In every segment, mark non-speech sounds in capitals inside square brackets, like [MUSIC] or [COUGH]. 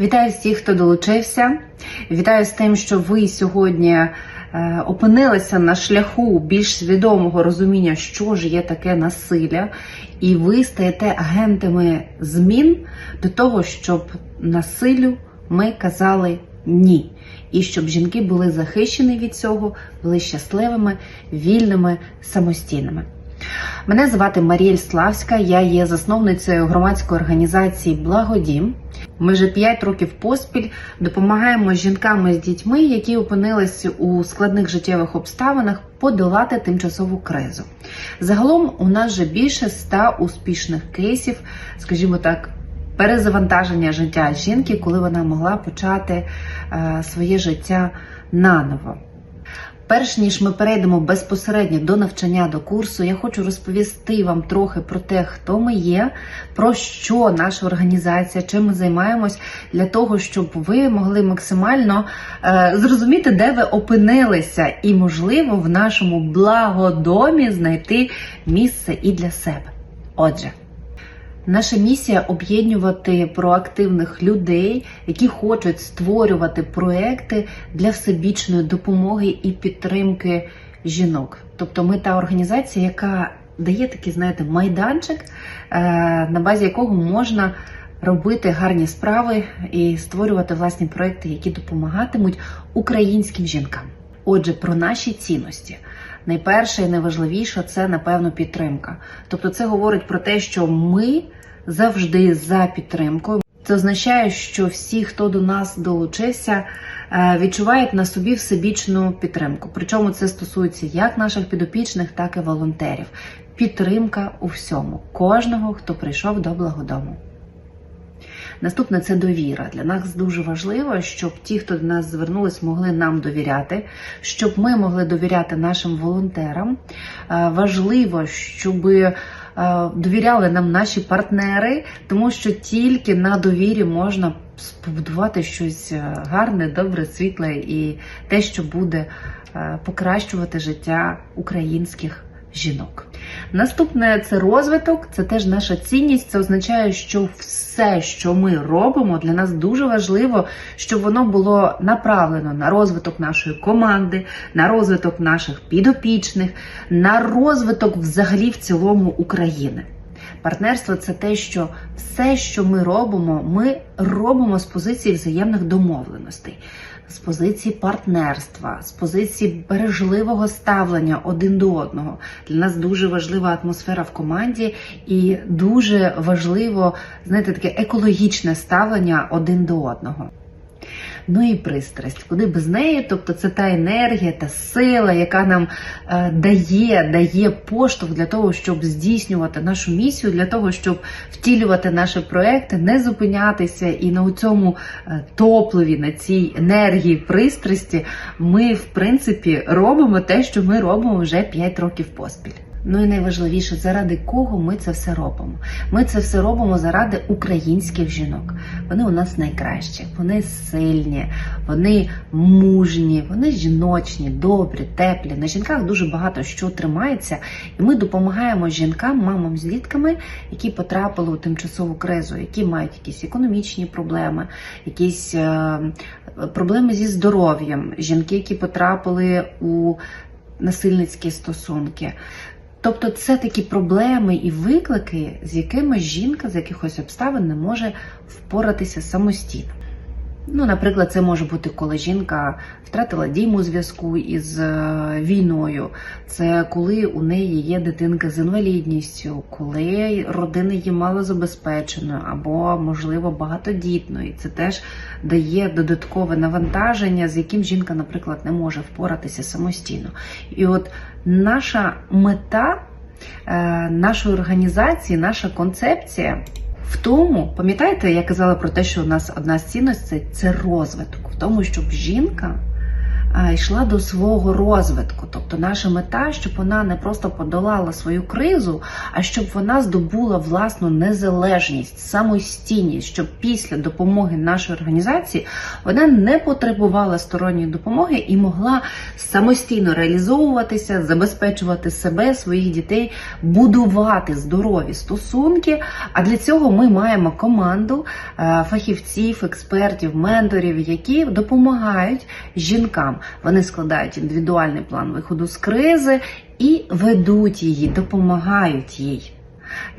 Вітаю всіх, хто долучився. Вітаю з тим, що ви сьогодні е, опинилися на шляху більш свідомого розуміння, що ж є таке насилля, і ви стаєте агентами змін до того, щоб насиллю ми казали ні. І щоб жінки були захищені від цього, були щасливими, вільними, самостійними. Мене звати Маріель Славська, я є засновницею громадської організації Благодім. Ми вже 5 років поспіль допомагаємо жінкам з дітьми, які опинилися у складних життєвих обставинах, подолати тимчасову кризу. Загалом у нас вже більше 100 успішних кейсів, скажімо так, перезавантаження життя жінки, коли вона могла почати е, своє життя наново. Перш ніж ми перейдемо безпосередньо до навчання до курсу, я хочу розповісти вам трохи про те, хто ми є, про що наша організація, чим ми займаємось, для того, щоб ви могли максимально е, зрозуміти, де ви опинилися, і, можливо, в нашому благодомі знайти місце і для себе. Отже. Наша місія об'єднувати проактивних людей, які хочуть створювати проекти для всебічної допомоги і підтримки жінок. Тобто, ми та організація, яка дає такий, знаєте, майданчик, е, на базі якого можна робити гарні справи і створювати власні проекти, які допомагатимуть українським жінкам. Отже, про наші цінності. Найперше і найважливіше це напевно підтримка. Тобто, це говорить про те, що ми завжди за підтримкою. Це означає, що всі, хто до нас долучився, е, відчувають на собі всебічну підтримку. Причому це стосується як наших підопічних, так і волонтерів. Підтримка у всьому, кожного, хто прийшов до благодому. Наступне це довіра. Для нас дуже важливо, щоб ті, хто до нас звернулись, могли нам довіряти, щоб ми могли довіряти нашим волонтерам. Е, Важливо, щоб е, довіряли нам наші партнери, тому що тільки на довірі можна побудувати щось е, гарне, добре, світле і те, що буде покращувати життя українських жінок. Наступне це розвиток, це теж наша цінність. Це означає, що все, що ми робимо, для нас дуже важливо, щоб воно було направлено на розвиток нашої команди, на розвиток наших підопічних, на розвиток взагалі в цілому України. Партнерство це те, що все, що ми робимо, ми робимо з позиції взаємних домовленостей, з позиції партнерства, з позиції бережливого ставлення один до одного. Для нас дуже важлива атмосфера в команді і дуже важливо, знаєте, таке екологічне ставлення один до одного. Ну і пристрасть, куди без неї, тобто це та енергія, та сила, яка нам е, дає, дає поштовх для того, щоб здійснювати нашу місію, для того, щоб втілювати наші проекти, не зупинятися. І на цьому е, топливі, на цій енергії пристрасті, ми в принципі робимо те, що ми робимо вже 5 років поспіль. Ну і найважливіше, заради кого ми це все робимо. Ми це все робимо заради українських жінок. Вони у нас найкращі, вони сильні, вони мужні, вони жіночні, добрі, теплі. На жінках дуже багато що тримається, і ми допомагаємо жінкам, мамам з дітками, які потрапили у тимчасову кризу, які мають якісь економічні проблеми, якісь е, проблеми зі здоров'ям, жінки, які потрапили у насильницькі стосунки. Тобто це такі проблеми і виклики, з якими жінка з якихось обставин не може впоратися самостійно. Ну, наприклад, це може бути, коли жінка втратила дім у зв'язку із е, війною. Це коли у неї є дитинка з інвалідністю, коли родина є малозабезпеченою або, можливо, багатодітною. Це теж дає додаткове навантаження, з яким жінка, наприклад, не може впоратися самостійно. І от наша мета е, нашої організації, наша концепція. В тому, пам'ятаєте, я казала про те, що у нас одна з цінностей це розвиток, в тому, щоб жінка йшла до свого розвитку. Тобто наша мета, щоб вона не просто подолала свою кризу, а щоб вона здобула власну незалежність, самостійність, щоб після допомоги нашої організації вона не потребувала сторонньої допомоги і могла самостійно реалізовуватися, забезпечувати себе, своїх дітей, будувати здорові стосунки. А для цього ми маємо команду е, фахівців, експертів, менторів, які допомагають жінкам. Вони складають індивідуальний план виходу з кризи і ведуть її, допомагають їй.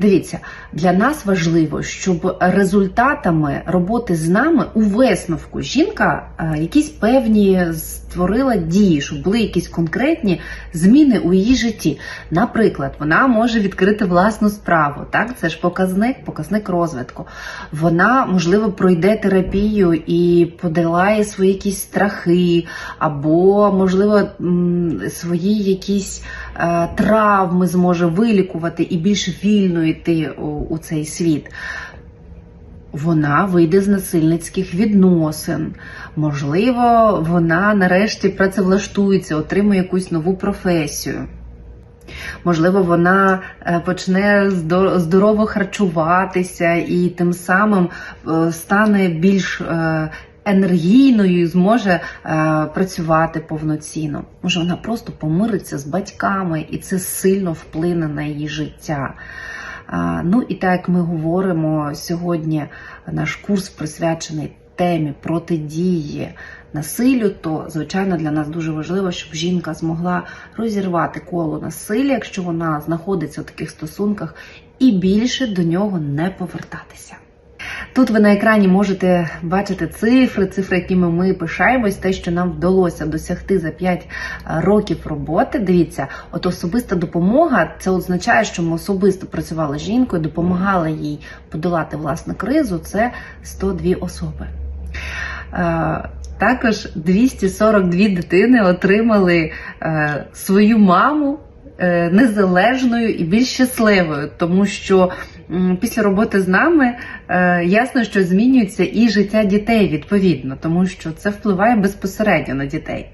Дивіться, для нас важливо, щоб результатами роботи з нами у висновку жінка е, якісь певні створила дії, щоб були якісь конкретні зміни у її житті. Наприклад, вона може відкрити власну справу. Так, це ж показник, показник розвитку. Вона, можливо, пройде терапію і подолає свої якісь страхи, або, можливо, свої якісь травми зможе вилікувати і більш вільно йти у, у цей світ. Вона вийде з насильницьких відносин. Можливо, вона нарешті працевлаштується, отримує якусь нову професію. Можливо, вона е, почне здорово харчуватися і тим самим е, стане більш е, енергійною і зможе е, працювати повноцінно. Може, вона просто помириться з батьками, і це сильно вплине на її життя. А, Ну і так як ми говоримо сьогодні, наш курс присвячений темі протидії насиллю, то звичайно для нас дуже важливо, щоб жінка змогла розірвати коло насилля, якщо вона знаходиться в таких стосунках, і більше до нього не повертатися. Тут ви на екрані можете бачити цифри, цифри, якими ми пишаємось, те, що нам вдалося досягти за 5 років роботи. Дивіться, от особиста допомога це означає, що ми особисто працювали з жінкою, допомагали їй подолати власну кризу. Це 102 особи. Е, Також 242 дитини отримали е, свою маму е, незалежною і більш щасливою, тому що після роботи з нами е, ясно, що змінюється і життя дітей відповідно, тому що це впливає безпосередньо на дітей.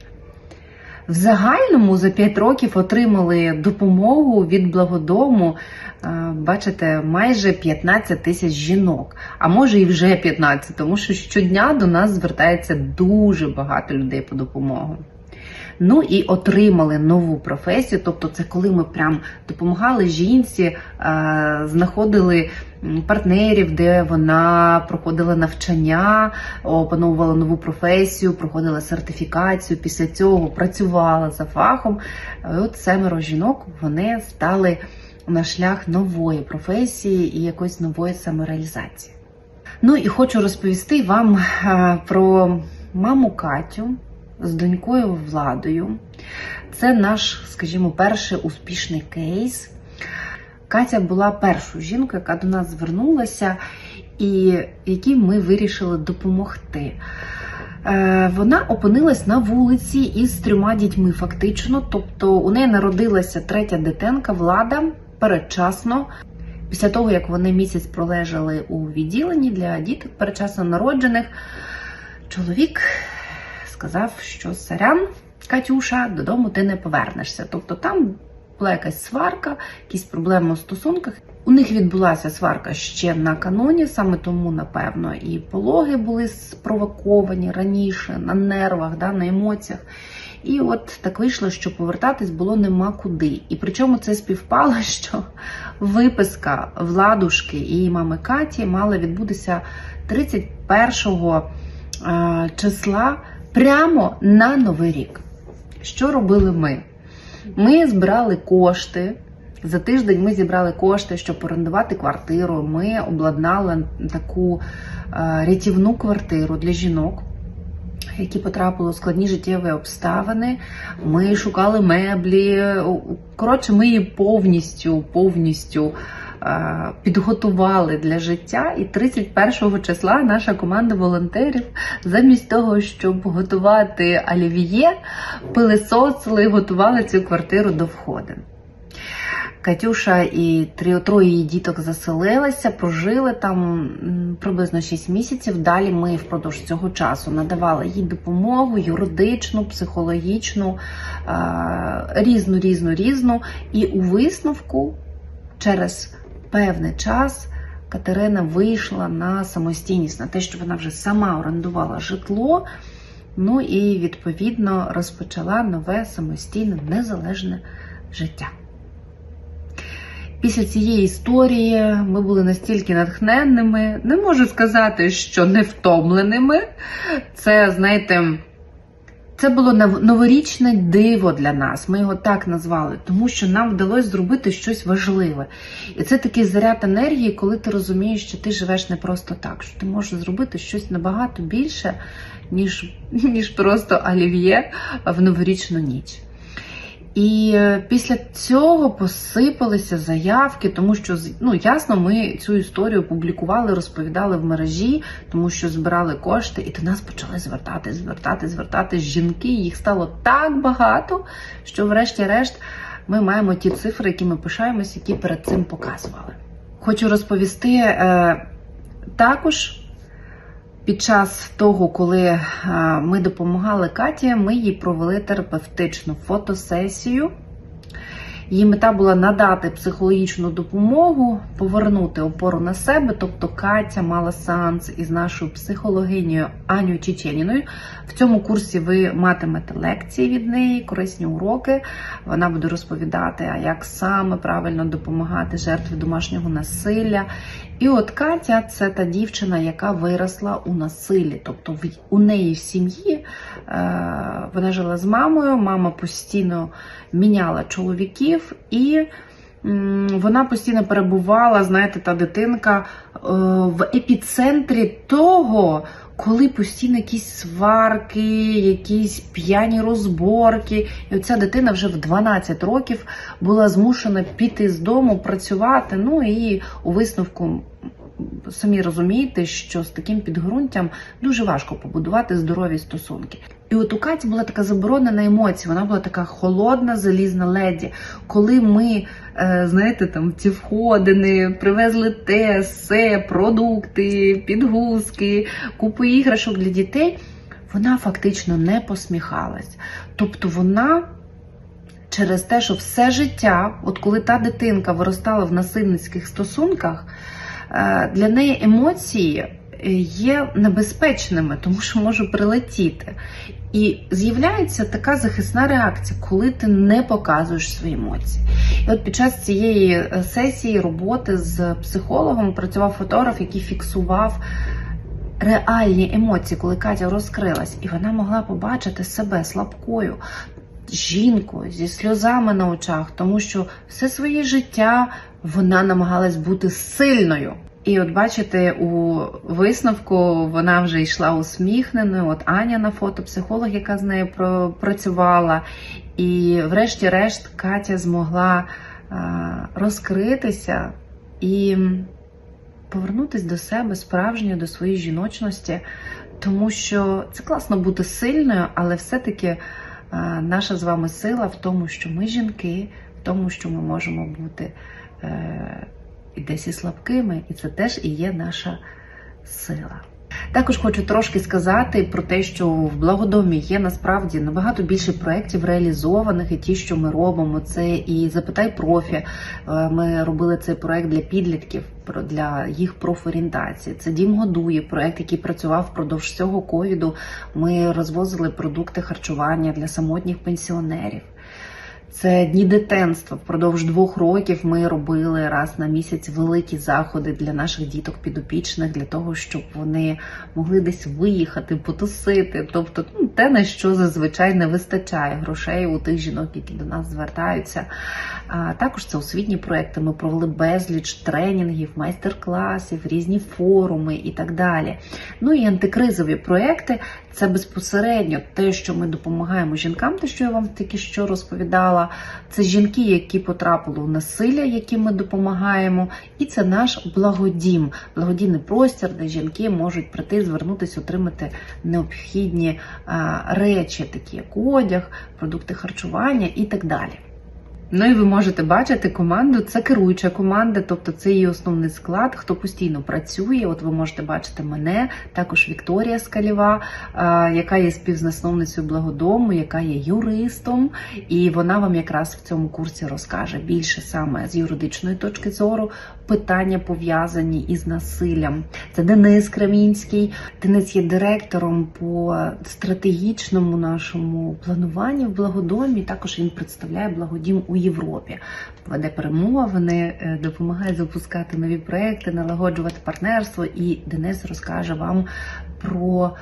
В загальному за 5 років отримали допомогу від благодому. е, Бачите, майже 15 тисяч жінок, а може і вже 15, тому що щодня до нас звертається дуже багато людей по допомогу. Ну і отримали нову професію, тобто це коли ми прям допомагали жінці, е, знаходили партнерів, де вона проходила навчання, опановувала нову професію, проходила сертифікацію. Після цього працювала за фахом. І От семеро жінок вони стали на шлях нової професії і якоїсь нової самореалізації. Ну і хочу розповісти вам е, про маму Катю з донькою Владою. Це наш, скажімо, перший успішний кейс. Катя була першою жінкою, яка до нас звернулася, і якій ми вирішили допомогти. Е, Вона опинилась на вулиці із трьома дітьми, фактично. Тобто у неї народилася третя дитинка, влада передчасно. Після того, як вони місяць пролежали у відділенні для діток передчасно народжених, чоловік сказав, що сорян, Катюша, додому ти не повернешся. Тобто там була якась сварка, якісь проблеми у стосунках. У них відбулася сварка ще накануні, саме тому, напевно, і пологи були спровоковані раніше на нервах, да, на емоціях. І от так вийшло, що повертатись було нема куди. І причому це співпало, [LAUGHS] що виписка владушки і її мами Каті мала відбутися 31 е, числа прямо на Новий рік. Що робили ми? Ми збирали кошти. За тиждень ми зібрали кошти, щоб орендувати квартиру. Ми обладнали таку е, рятівну квартиру для жінок, які потрапили у складні життєві обставини. Ми шукали меблі. Коротше, ми її повністю, повністю підготували для життя. І 31 числа наша команда волонтерів, замість того, щоб готувати олів'є, пилисосили, готували цю квартиру до входу. Катюша і троє її діток заселилися, прожили там приблизно 6 місяців. Далі ми впродовж цього часу надавали їй допомогу юридичну, психологічну, е, різну, різну, різну. І у висновку через певний час Катерина вийшла на самостійність, на те, що вона вже сама орендувала житло. Ну і відповідно розпочала нове самостійне незалежне життя. Після цієї історії ми були настільки натхненними, не можу сказати, що не втомленими. Це, знаєте, це було нов- новорічне диво для нас. Ми його так назвали, тому що нам вдалося зробити щось важливе. І це такий заряд енергії, коли ти розумієш, що ти живеш не просто так, що ти можеш зробити щось набагато більше, ніж, [LAUGHS] ніж просто олів'є в новорічну ніч. І е, після цього посипалися заявки, тому що ну ясно, ми цю історію публікували, розповідали в мережі, тому що збирали кошти, і до нас почали звертати, звертати, звертати жінки. Їх стало так багато, що, врешті-решт, ми маємо ті цифри, які ми пишаємось, які перед цим показували. Хочу розповісти е, також. Під час того, коли е, ми допомагали Каті, ми їй провели терапевтичну фотосесію. Її мета була надати психологічну допомогу, повернути опору на себе. Тобто Катя мала сеанс із нашою психологинею Аню Чеченіною. В цьому курсі ви матимете лекції від неї, корисні уроки. Вона буде розповідати, як саме правильно допомагати жертві домашнього насилля. І от Катя це та дівчина, яка виросла у насиллі. Тобто в- у неї в сім'ї е, вона жила з мамою, мама постійно міняла чоловіків, і вона постійно перебувала, знаєте, та дитинка е, в епіцентрі того. Коли постійно якісь сварки, якісь п'яні розборки, і оця дитина вже в 12 років була змушена піти з дому, працювати. Ну і у висновку самі розумієте, що з таким підґрунтям дуже важко побудувати здорові стосунки. І от у Каті була така заборонена емоція, вона була така холодна, залізна леді. Коли ми, е, знаєте, там ці входини, привезли те, все, продукти, підгузки, купу іграшок для дітей, вона фактично не посміхалась. Тобто вона через те, що все життя, от коли та дитинка виростала в насильницьких стосунках, для неї емоції е, є небезпечними, тому що може прилетіти. І з'являється така захисна реакція, коли ти не показуєш свої емоції. І от під час цієї е, сесії роботи з психологом працював фотограф, який фіксував реальні емоції, коли Катя розкрилась, і вона могла побачити себе слабкою. Жінкою зі сльозами на очах, тому що все своє життя вона намагалась бути сильною. І от бачите, у висновку вона вже йшла усміхненою. От Аня на фото, психолог, яка з нею працювала. І, врешті-решт, Катя змогла розкритися і повернутися до себе справжньою, до своєї жіночності, тому що це класно бути сильною, але все-таки наша з вами сила в тому, що ми жінки, в тому, що ми можемо бути. І десь і слабкими, і це теж і є наша сила. Також хочу трошки сказати про те, що в благодомі є насправді набагато більше проєктів реалізованих, і ті, що ми робимо, це і запитай профі. Е, Ми робили цей проєкт для підлітків, для їх профорієнтації. Це Дім годує, проєкт, який працював впродовж цього ковіду. Ми розвозили продукти харчування для самотніх пенсіонерів. Це дні дитинства. Впродовж двох років ми робили раз на місяць великі заходи для наших діток підопічних, для того, щоб вони могли десь виїхати, потусити. Тобто, ну, те, на що зазвичай не вистачає грошей у тих жінок, які до нас звертаються. А також це освітні проекти. Ми провели безліч тренінгів, майстер-класів, різні форуми і так далі. Ну і антикризові проекти це безпосередньо те, що ми допомагаємо жінкам, те, що я вам тільки що розповідала. Це жінки, які потрапили в насилля, яким ми допомагаємо, і це наш благодім, благодійний простір, де жінки можуть прийти, звернутися, отримати необхідні речі, такі як одяг, продукти харчування і так далі. Ну і ви можете бачити команду. Це керуюча команда, тобто це її основний склад, хто постійно працює. От ви можете бачити мене, також Вікторія Скалєва, яка є співзасновницею благодому, яка є юристом, і вона вам якраз в цьому курсі розкаже більше саме з юридичної точки зору питання пов'язані із насиллям. Це Денис Кремінський. Денис є директором по стратегічному нашому плануванні в благодомі. Також він представляє благодім у Європі. Веде перемовини, е, допомагає запускати нові проекти, налагоджувати партнерство. І Денис розкаже вам про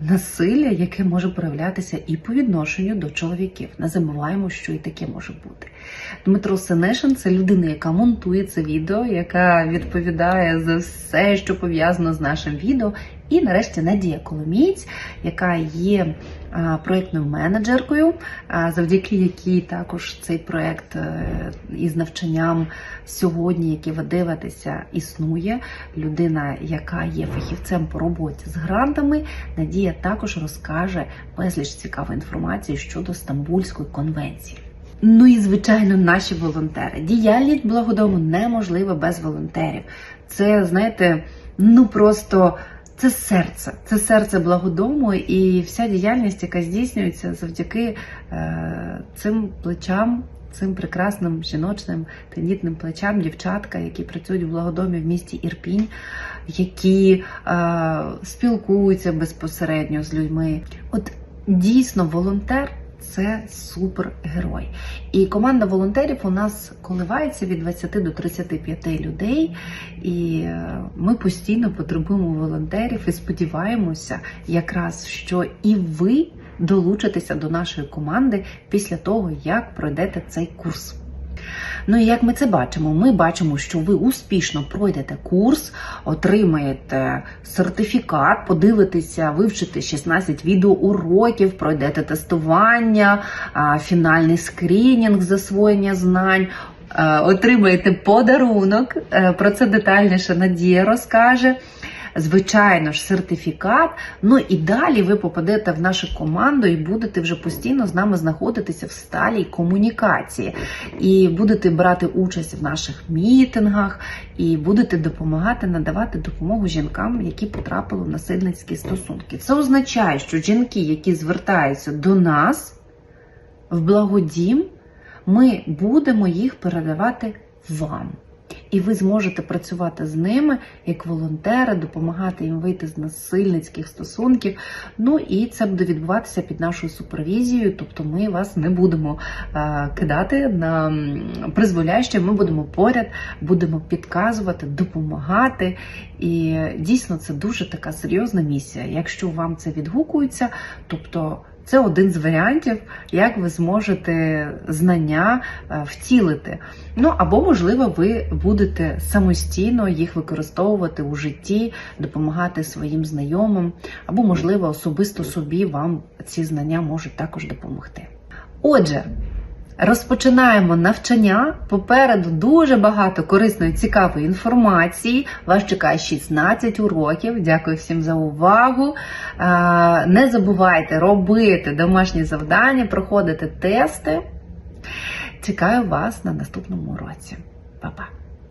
насилля, яке може проявлятися і по відношенню до чоловіків. Не забуваємо, що і таке може бути. Дмитро Сенешин це людина, яка монтує це відео, яка відповідає за все, що пов'язано з нашим відео. І нарешті Надія Коломієць, яка є проєктною менеджеркою, а, завдяки якій також цей проєкт е, із навчанням сьогодні, який ви дивитеся, існує. Людина, яка є фахівцем по роботі з грантами, Надія також розкаже безліч цікавої інформації щодо Стамбульської конвенції. Ну і звичайно, наші волонтери. Діяльність благодому неможлива без волонтерів. Це, знаєте, ну просто це серце, це серце благодому, і вся діяльність, яка здійснюється завдяки е, цим плечам. Цим прекрасним жіночним тендітним плечам дівчатка, які працюють в благодомі в місті Ірпінь, які е, спілкуються безпосередньо з людьми. От дійсно волонтер це супергерой. І команда волонтерів у нас коливається від 20 до 35 людей. І е, ми постійно потребуємо волонтерів і сподіваємося, якраз що і ви долучитеся до нашої команди після того, як пройдете цей курс. Ну і як ми це бачимо? Ми бачимо, що ви успішно пройдете курс, отримаєте сертифікат, подивитеся, вивчите 16 відеоуроків, пройдете тестування, фінальний скринінг засвоєння знань. Отримаєте подарунок, Е, про це детальніше Надія розкаже. Звичайно ж, сертифікат. Ну і далі ви попадете в нашу команду і будете вже постійно з нами знаходитися в сталій комунікації. І будете брати участь в наших мітингах, і будете допомагати надавати допомогу жінкам, які потрапили в насильницькі стосунки. Це означає, що жінки, які звертаються до нас в благодім, ми будемо їх передавати вам. І ви зможете працювати з ними як волонтери, допомагати їм вийти з насильницьких стосунків. Ну і це буде відбуватися під нашою супервізією. Тобто ми вас не будемо е, кидати на призволяще. Ми будемо поряд, будемо підказувати, допомагати. І дійсно це дуже така серйозна місія. Якщо вам це відгукується, тобто. Це один з варіантів, як ви зможете знання е, втілити. Ну або, можливо, ви будете самостійно їх використовувати у житті, допомагати своїм знайомим, або, можливо, особисто собі вам ці знання можуть також допомогти. Отже. Розпочинаємо навчання. Попереду дуже багато корисної, цікавої інформації. Вас чекає 16 уроків. Дякую всім за увагу. Не забувайте робити домашні завдання, проходити тести. Чекаю вас на наступному уроці. Па-па!